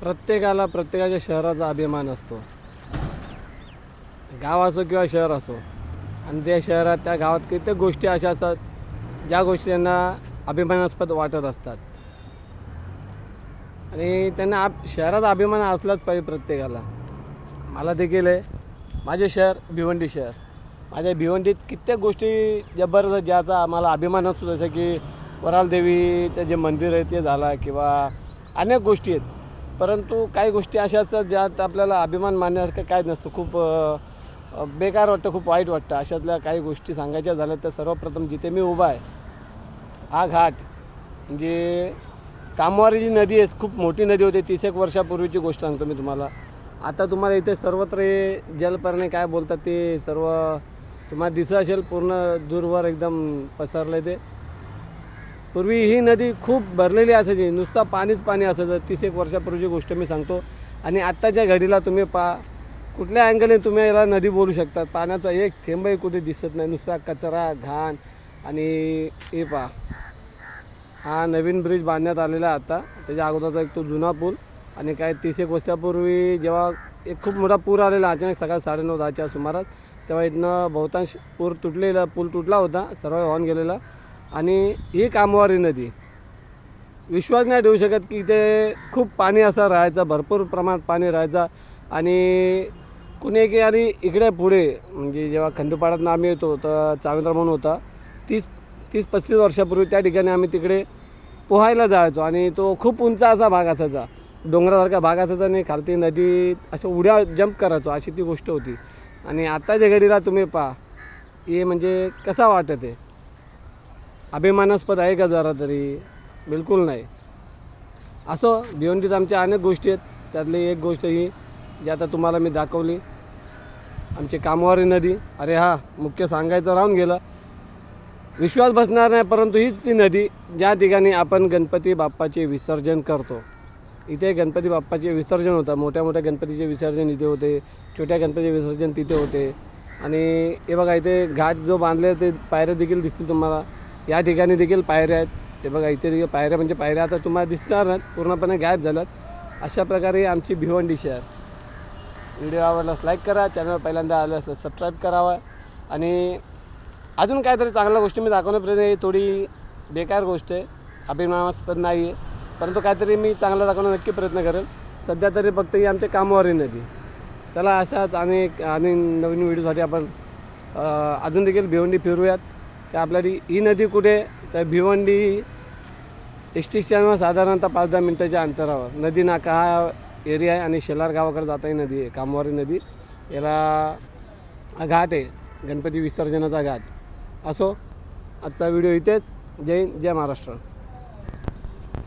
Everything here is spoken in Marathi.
प्रत्येकाला प्रत्येकाच्या शहराचा अभिमान असतो. गाव असो किंवा शहर असो आणि त्या शहरात त्या गावात कित्येक गोष्टी अशा असतात ज्या गोष्टी त्यांना अभिमानास्पद वाटत असतात. आणि त्यांना आप शहरात अभिमान असलाच पाहिजे प्रत्येकाला. मला देखील आहे माझे शहर भिवंडी शहर. माझ्या भिवंडीत कित्येक गोष्टी जबरदस्त ज्याचा आम्हाला अभिमान असतो जसं की वराल देवीचं जे मंदिर आहे ते झाला किंवा अनेक गोष्टी आहेत. परंतु काही गोष्टी अशा असतात ज्यात आपल्याला अभिमान मानण्यासारखं काय नसतं. खूप बेकार वाटतं खूप वाईट वाटतं. अशातल्या काही गोष्टी सांगायच्या झाल्या तर सर्वप्रथम जिथे मी उभा आहे हा घाट म्हणजे कामवारी जी नदी आहे खूप मोठी नदी होती तीस एक वर्षापूर्वीची गोष्ट सांगतो मी तुम्हाला. आता तुम्हाला इथे सर्वत्र हे जलपर्णे काय बोलतात ते सर्व तुम्हाला दिसत असेल पूर्ण दूरवर एकदम पसरलं आहे ते. पूर्वी ही नदी खूप भरलेली असायची. नुसता पाणीच पाणी असायचं. तीस एक वर्षापूर्वीची गोष्ट मी सांगतो. आणि आत्ताच्या घडीला तुम्ही पा कुठल्या अँगलने तुम्ही याला नदी बोलू शकता? पाण्याचा एक थेंबही कुठे दिसत नाही. नुसता कचरा घाण आणि हे पा हा नवीन ब्रिज बांधण्यात आलेला आता. त्याच्या अगोदरचा एक तो जुना पूल. आणि काय तीस एक वर्षापूर्वी जेव्हा एक खूप मोठा पूर आलेला अचानक सकाळी साडेनऊ दहाच्या सुमारास तेव्हा इथनं बहुतांश पूर तुटलेला पूल तुटला होता. सर्व वाहून गेलेला. आणि ही कामवारी नदी. विश्वास नाही ठेवू शकत की इथे खूप पाणी असं राहायचं भरपूर प्रमाणात पाणी राहायचं आणि कुणी की आणि इकडे पुढे म्हणजे जेव्हा खंडूपाड्यातनं आम्ही येतो तर चांगला म्हणून होता तीस तीस पस्तीस वर्षापूर्वी त्या ठिकाणी आम्ही तिकडे पोहायला जायचो आणि तो खूप उंच असा भाग असायचा डोंगरासारखा भाग असायचा आणि खालती नदी असं उड्या जंप करायचो अशी ती गोष्ट होती. आणि आत्ताच्या घडीला तुम्ही पहा हे म्हणजे कसा वाटत आहे? अभिमानास्पद आहे का जरा तरी? बिलकुल नाही. असं भिवंडीत आमच्या अनेक गोष्टी आहेत. त्यातली एक गोष्ट ही जी आता तुम्हाला मी दाखवली. आमची कामवारी नदी. अरे हा मुख्य सांगायचं राहून गेलं. विश्वास बसणार नाही परंतु हीच ती नदी ज्या ठिकाणी आपण गणपती बाप्पाचे विसर्जन करतो. इथे गणपती बाप्पाचे विसर्जन होतं. मोठ्या मोठ्या गणपतीचे विसर्जन इथे होते. छोट्या गणपतीचे विसर्जन तिथे होते. आणि हे बघा इथे घाट जो बांधले ते पायऱ्या देखील दिसतील तुम्हाला. या ठिकाणी देखील पायऱ्या आहेत. ते बघा इथे देखील पायऱ्या म्हणजे पायऱ्या आता तुम्हाला दिसणार नाहीत पूर्णपणे गायब झाल्यात. अशा प्रकारे आमची भिवंडी शहर व्हिडिओ आवडल्यास लाईक करा चॅनल पहिल्यांदा आलं असलं सबस्क्राईब करावा. आणि अजून काहीतरी चांगल्या गोष्टी मी दाखवण्यापर्यंत ही थोडी बेकार गोष्ट आहे अभिमानास्पद नाही आहे परंतु काहीतरी मी चांगलं दाखवणं नक्की प्रयत्न करेल. सध्या तरी फक्त ही आमच्या कामावरही नदी. चला अशाच अनेक आणि नवीन व्हिडिओसाठी आपण अजून देखील भिवंडी फिरूयात. तर आपल्याला ही नदी कुठे? तर भिवंडी एस टी स्टँडवर साधारणतः पाच दहा मिनटाच्या अंतरावर. नदी नाका हा एरिया आहे आणि शेलार गावाकडे जाता ही नदी आहे. कामवारी नदी. याला हा घाट आहे. गणपती विसर्जनाचा घाट. असो आजचा व्हिडिओ इथेच. जय हिंद जय महाराष्ट्र.